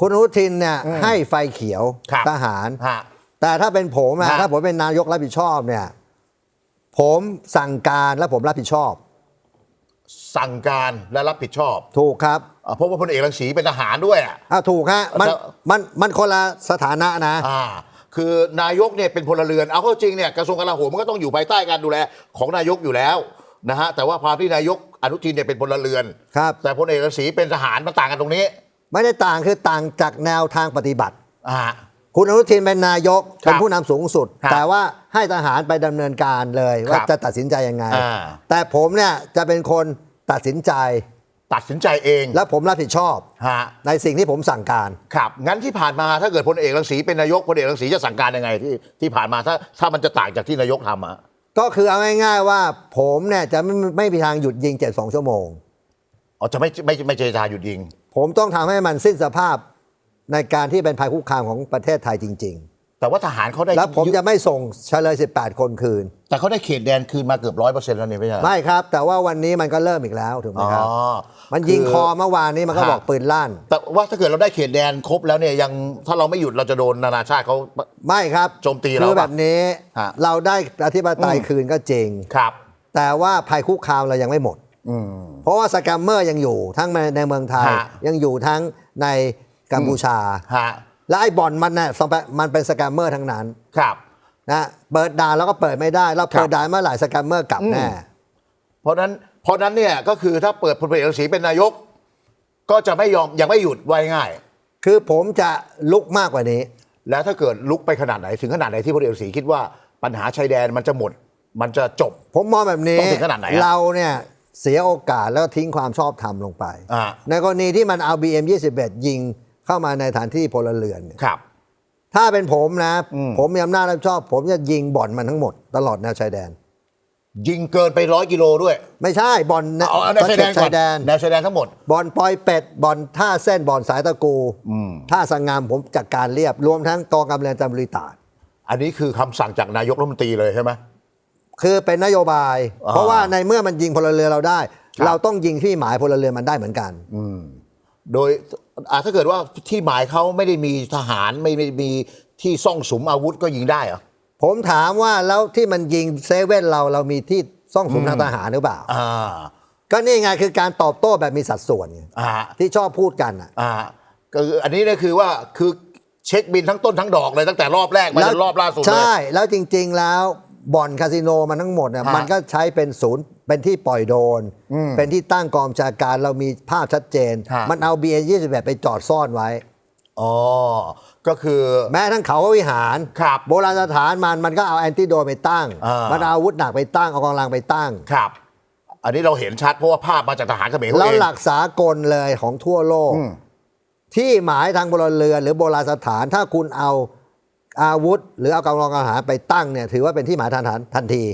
คุณอนุทินเนี่ยให้ไฟเขียวครับทหาร ฮะ แต่ถ้าเป็นผมอะฮะ ถ้าผมเป็นนายกรับผิดชอบเนี่ย ผมสั่งการและผมรับผิดชอบ สั่งการและรับผิดชอบถูกครับอ่าเพราะว่าพลเอกรังสีเป็นทหารด้วยอะ อะถูกฮะมันแล้ว มันมันคนละสถานะนะ อ่า คือนายกเนี่ยเป็นพลเรือน เอาเข้าจริงเนี่ยกระทรวงกลาโหมมันก็ต้องอยู่ภายใต้การดูแลของนายกอยู่แล้วนะฮะ แต่ว่าความที่นายกอนุทินเนี่ยเป็นพลเรือน ครับ แต่พลเอกรังสีเป็นทหารมันต่างกันตรงนี้ ไม่ได้ต่างคือต่างจากแนวทางปฏิบัติ อ่า คุณอนุทินเป็นนายกครับเป็นผู้นำสูงสุด ครับแต่ว่าให้ทหารไปดำเนินการเลยว่าครับจะตัดสินใจยังไง อ่า แต่ผมเนี่ยจะเป็นคนตัดสินใจ ตัดสินใจเองและผมรับผิดชอบ ฮะในสิ่งที่ผมสั่งการ ครับ งั้นที่ผ่านมาถ้าเกิดพลเอกรังสีเป็นนายกพลเอกรังสีจะสั่งการยังไงที่ที่ผ่านมาถ้าถ้ามันจะต่างจากที่นายกทำอะก็คือเอาง่าย ๆ ว่าผมเนี่ยจะไม่ไม่มีทางหยุดยิง 72 ชั่วโมง อ๋อจะไม่ไม่ไม่เจรจาหยุดยิง ผมต้องทำให้มันสิ้นสภาพในการที่เป็นภัยคุกคามของประเทศไทยจริงแต่ว่าทหารเขาได้ๆแล้วผมจะไม่ส่งเฉลย 18 คนคืน แต่เขาได้เขตแดนคืนมาเกือบร้อยเปอร์เซ็นต์แล้วนี่ไม่ใช่เหรอไม่ครับ แต่ว่าวันนี้มันก็เริ่มอีกแล้วถูกไหมอ๋อครับมันยิงคือคอเมื่อวานนี้มันก็ฮะบอกปืนลั่น แต่ว่าถ้าเกิดเราได้เขตแดนครบแล้วเนี่ยยังถ้าเราไม่หยุดเราจะโดนนานาชาติเขาไม่ครับโจมตีเราคือปะแบบนี้ฮะเราได้อธิปไตยอืมคืนก็จริงครับ แต่ว่าภัยคุกคามเรายังไม่หมดอืม เพราะว่าสแกมเมอร์ยังอยู่ทั้งในในเมืองไทย ฮะ ยังอยู่ทั้งในกัมพูชา ฮะและไอ้บ่อนมันเนี่ยมันเป็นสแกมเมอร์ทั้งนั้นครับ นะเปิดด่านแล้วก็เปิดไม่ได้เราเปิครัดบด่านเมื่อไหร่สแกมเมอร์กลับแน่เพราะนั้นเพราะนั้นเนี่ยก็คือถ้าเปิดพลเอกรังสีเป็นนายก ก็จะไม่ยอมยังไม่หยุดไว้ง่าย คือผมจะลุกมากกว่านี้ แล้วถ้าเกิดลุกไปขนาดไหนถึงขนาดไหนที่พลเอกรังสีคิดว่าปัญหาชายแดนมันจะหมด มันจะจบ ผมมองแบบนี้ต้องถึงขนาดไหนอะเราเนี่ย เสียโอกาสแล้วทิ้งความชอบธรรมลงไป อ่า ในกรณีที่มันเอา BM 21 ยิงเข้ามาในฐานที่พลเรือนเนี่ยครับ ถ้าเป็นผมนะ อืม ผมมีอำนาจรับผิดชอบ ผมจะยิงบ่อนมันทั้งหมด ตลอดแนวชายแดน ยิงเกินไปร้อยกิโลด้วยไม่ใช่บ่อนเอาเอาแนวชายแดนก่อนชายแดนแนวชายแดนทั้งหมด บ่อนปอยเป็ดบ่อนท่าเส้นบ่อนสายตะกูอืม ท่าสังงามผมจัดการเรียบรวมทั้งกองกำลังจำรีตาด อันนี้คือคำสั่งจากนายกรัฐมนตรีเลยใช่ไหม คือเป็นนโยบายอ่าเพราะว่าในเมื่อมันยิงพลเรือนเราได้ครับเราต้องยิงที่หมายพลเรือนมันได้เหมือนกันโดยอ่าถ้าเกิดว่าที่หมายเขาไม่ได้มีทหารไม่ได้มีที่ซ่องสุมอาวุธก็ยิงได้เหรอ ผมถามว่าแล้วที่มันยิงเซเว่นเราเรามีที่ซ่องสุมทางทหารหรือเปล่า อ่า ก็นี่ไงคือการตอบโต้แบบมีสัดส่วนไงอ่า ที่ชอบพูดกันอะ อ่าก็คืออันนี้เนี่ยคือว่าคือเช็คบินทั้งต้นทั้งดอกเลยตั้งแต่รอบแรกมาจนรอบล่าสุดเลย ใช่ แล้วจริง ๆ แล้ว บ่อนคาสิโนมันทั้งหมดเนี่ยฮะมันก็ใช้เป็นศูนย์เป็นที่ปล่อยโดรนเป็นที่ตั้งกองบัญชาการเรามีภาพชัดเจน ฮะ มันเอา BN 28ไปจอดซ่อนไว้ อ๋อ ก็คือ แม้ทั้งเขาวิหาร ครับโบราณสถานมันมันก็เอาแอนติโดนไปตั้ง อ่ามั มันเอาอาวุธหนักไปตั้งเอากำลังไปตั้ง ครับ อันนี้เราเห็นชัดเพราะว่าภาพมาจากทหารเขมรเขาแล้วเอง หลักสากลเลยของทั่วโลก อืม ที่หมายทางพลเรือนหรือโบราณสถานถ้าคุณเอา อาวุธ หรือเอากำลังทหารไปตั้งเนี่ยถือว่าเป็นที่หมายทางทหารทันที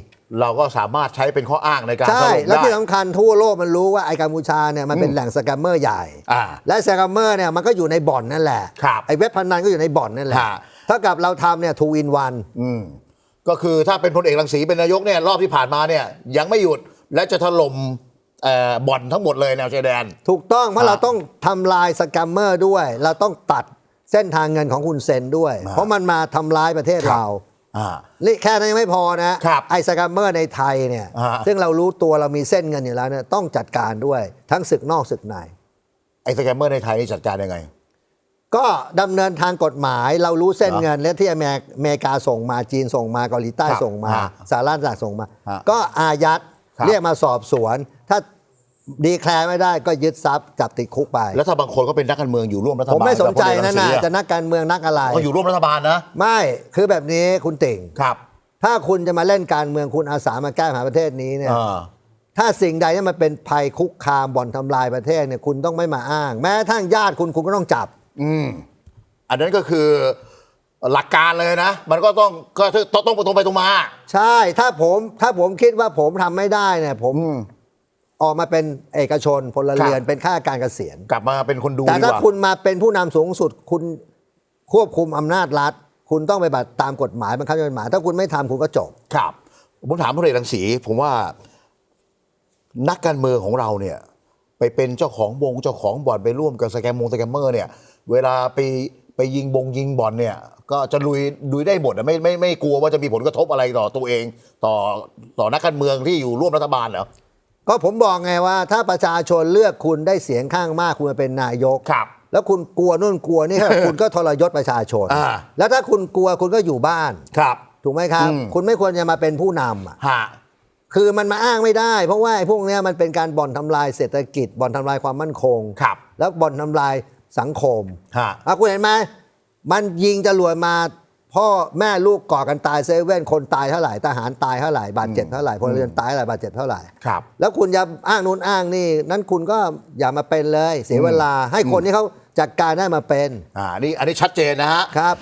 เราก็สามารถใช้เป็นข้ออ้างในการใช่ถล่มแล้วได้ ที่สำคัญทั่วโลกมันรู้ว่าไอ้กัมพูชาเนี่ยมันเป็นแหล่งสแกมเมอร์ใหญ่ อ่าและสแกมเมอร์เนี่ยมันก็อยู่ในบ่อนนั่นแหละครับไอ้เว็บพนันก็อยู่ในบ่อนนั่นแหละฮะเท่ากับเราทำเนี่ยทูอินวัน อืมก็คือถ้าเป็นพลเอกรังสีเป็นนายกเนี่ยรอบที่ผ่านมาเนี่ยยังไม่หยุดและจะถล่มเอ่อบ่อนทั้งหมดเลยแนวชายแดน ถูกต้องเพราะฮะเราต้องทำลายสแกมเมอร์ด้วย เราต้องตัด เส้นทางเงินของคุณเซนด้วย เพราะมันมาทำร้ายประเทศเราอ่านี่แค่นั้นยังไม่พอนะครับไอ้สแกมเมอร์ในไทยเนี่ยฮะซึ่งเรารู้ตัวเรามีเส้นเงินอยู่แล้วเนี่ยต้องจัดการด้วยทั้งศึกนอกศึกใน ไอ้สแกมเมอร์ในไทยนี่จัดการยังไง ก็ดำเนินทางกฎหมายเรารู้เส้นเหรอเงินและที่อเมริกอเมริกาส่งมาจีนส่งมาเกาหลีใต้ครับส่งมาฮะสหรัฐอเมริกาส่งมาฮะก็อายัดครับเรียกมาสอบสวน ถ้า ดีแคลร์ไม่ได้ก็ยึดทรัพย์จับติดคุกไป แล้วถ้าบางคนก็เป็นนักการเมืองอยู่ร่วมรัฐบาลผมไม่สนใจกับพลเอกรันะงสีนะอะจะนักการเมืองนักอะไรเขาอยู่ร่วมรัฐบาลนะ ไม่คือแบบนี้คุณติ่งครับ ถ้าคุณจะมาเล่นการเมืองคุณอาสามาแก้ปัญหาประเทศนี้เนี่ยอ่าถ้าสิ่งใดที่มันเป็นภัยคุกคามบ่อนทำลายประเทศเนี่ยคุณต้องไม่มาอ้าง แม้กระทั่งญาติคุณคุณก็ต้องจับ อืมอันนั้นก็คือหลักการเลยนะ มันก็ต้องก็ต้องต้องตรงไปตรงมา ใช่ถ้าผมถ้าผมคิดว่าผมทำไม่ได้เนี่ยผม อืมออกมาเป็นเอกชนพลเรือนครับเป็นข้าราชการเกษียณ กลับมาเป็นคนดูแต่ดีถ้ากว่าคุณมาเป็นผู้นำสูงสุดคุณควบคุมอำนาจรัฐ คุณต้องไปบัติตามกฎหมายบังคับใช้กฎหมาย ถ้าคุณไม่ทำคุณก็จบ ครับ ผมถามพลเอกรังสี ผมว่านักการเมืองของเราเนี่ย ไปเป็นเจ้าของวงเจ้าของบ่อนไปร่วมกับสแกมมงสแกมเมอร์เนี่ย เวลาไปไปยิงบงยิงบอลเนี่ย ก็จะลุยลุยได้หมดอะไม่ไม่ไม่กลัวว่าจะมีผลกระทบอะไรต่อตัวเอง ต่อต่อนักการเมืองที่อยู่ร่วมรัฐบาลเหรอ ก็ผมบอกไงว่า ถ้าประชาชนเลือกคุณได้เสียงข้างมากคุณมาเป็นนายก ครับ แล้วคุณกลัวนู่นกลัวนี่ คุณก็ทรยศประชาชน อ่า แล้วถ้าคุณกลัวคุณก็อยู่บ้าน ครับ ถูกไหมครับ อืม คุณไม่ควรจะมาเป็นผู้นำอะฮะ คือมันมาอ้างไม่ได้ เพราะว่าไอ้พวกเนี้ยมันเป็นการบ่อนทำลายเศรษฐกิจบ่อนทำลายความมั่นคง ครับ แล้วบ่อนทำลายสังคมฮะ อะคุณเห็นไหมมันยิงจรวดมา พ่อแม่ลูกก่อกันตายเซเว่นคนตายเท่าไหร่ทหารตายเท่าไหร่บาดเจ็บเท่าไหร่พลเรือนตายเท่าไหร่บาดเจ็บเท่าไหร่ครับ แล้วคุณจะอ้างนู้นอ้างนี่นั้นคุณก็อย่ามาเป็นเลย เสียเวลาให้คนที่เขาจัดการได้มาเป็น อ่านี่อันนี้ชัดเจนนะฮะ ครับ